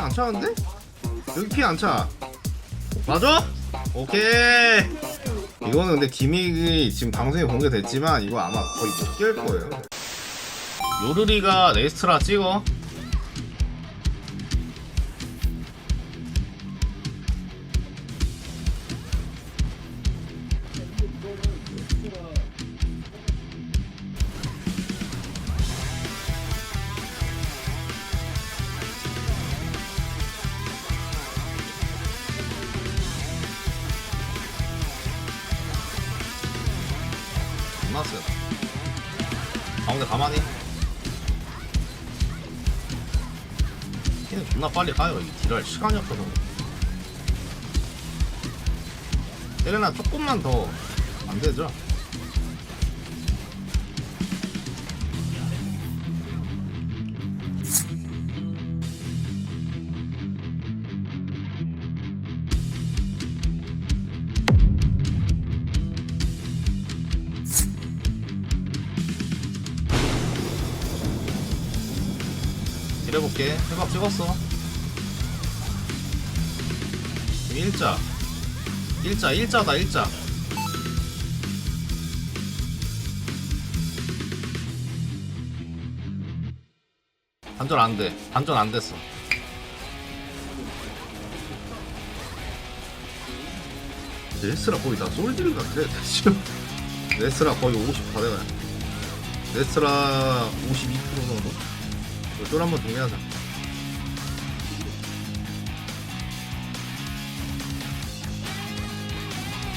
피 안 차는데? 여기 피 안 차. 맞아? 오케이. 이거는 근데 기믹이 지금 방송에 공개됐지만 이거 아마 거의 못 깰 거예요. 요르리가 레스트라 찍어. 세. 가운데 가만히. 걔는 존나 빨리 가요. 이 딜할 시간이 없어서. 헬레나 조금만 더 안 되죠? 딜해볼게. 해박 찍었어. 일자. 일자, 일자다, 일자. 반전 안 돼. 반전 안 됐어. 레스라 거의 다 솔딜 같아. 지금. 레스라 거의 50 다 돼가요. 레스라 52% 정도? 쫄 한번 정리하자.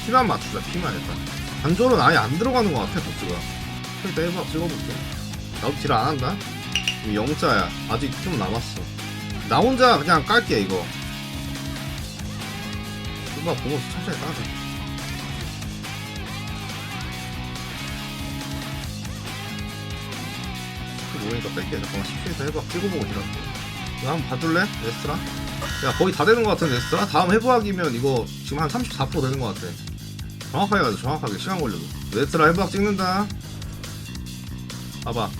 피만 맞추자, 피만 일단. 반졸은 아예 안 들어가는 것 같아, 도스가. 일단 해봐, 찍어볼게. 나도 딜 안 한다. 영자야. 아직 좀 남았어. 나 혼자 그냥 깔게, 이거. 누가 보고 천천히 따자. 모으니까 뺄게. 잠깐만 10초에서 해봐. 찍어보고 딜할게. 이거 한번 봐줄래? 레스트라? 야, 거의 다 되는 것 같은 레스트라? 다음 해부학이면 이거 지금 한 34% 되는 것 같아. 정확하게 가자, 정확하게. 시간 걸려도. 레스트라 해부학 찍는다. 봐봐.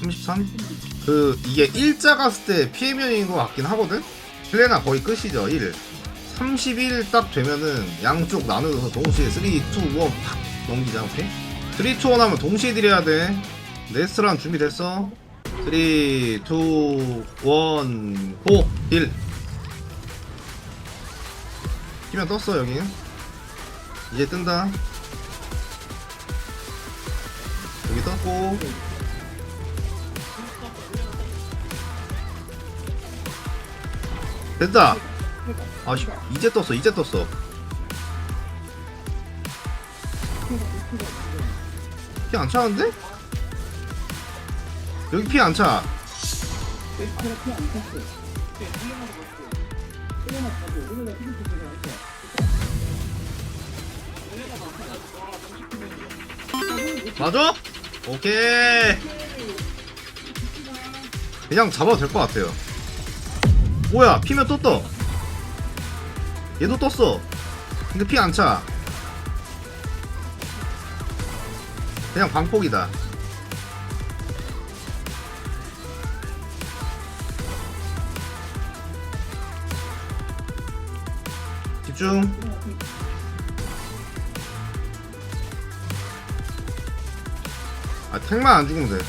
33? 그, 이게 일자 갔을 때 피해면인 것 같긴 하거든? 플레나 거의 끝이죠, 1. 31 딱 되면은 양쪽 나누어서 동시에 3, 2, 1팍 넘기자, 오케이? 3, 2, 1 하면 동시에 딜해야 돼. 레스토랑 준비됐어? 3, 2, 1, 고! 딜! 키면 떴어, 여기. 이제 뜬다. 여기 떴고. 됐다! 아씨, 이제 떴어, 이제 떴어. 피안 차는데? 여기 피 안 차. 맞아? 오케이. 그냥 잡아도 될 것 같아요. 뭐야, 피면 또 떠. 얘도 떴어. 근데 피 안 차. 그냥 방폭이다. 집중. 아, 탱만 안 죽으면 돼.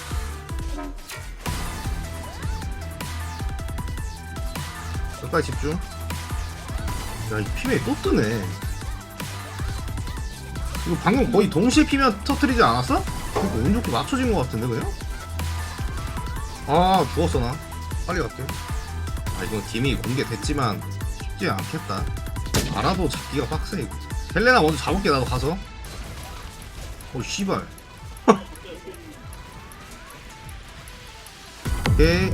끝까지 집중. 야, 이 피메이 또 뜨네. 이거 방금 거의 동시에 피면 터트리지 않았어? 이거 운 좋게 맞춰진 것 같은데, 그냥? 아, 죽었어, 나. 빨리 갈게. 아, 이건 팀이 공개됐지만 쉽지 않겠다. 알아도 잡기가 빡세, 이거. 헬레나 먼저 잡을게, 나도 가서. 어, 씨발. 오케이.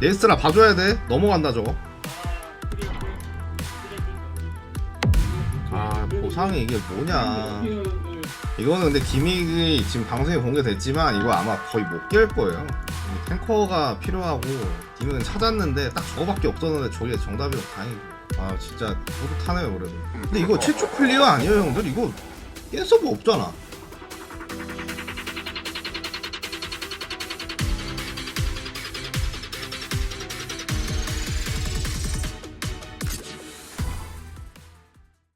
레스트라 봐줘야 돼. 넘어간다, 저거. 아, 보상이 이게 뭐냐. 이거는 근데 기믹이 지금 방송에 공개됐지만 이거 아마 거의 못 깰 거예요. 이 탱커가 필요하고 기믹은 찾았는데 딱 저거밖에 없었는데 저게 정답이라 다행이고. 아 진짜 뿌듯하네요 그래도. 근데 이거 최초 클리어 아니에요 형들? 이거 깬 서버 없잖아.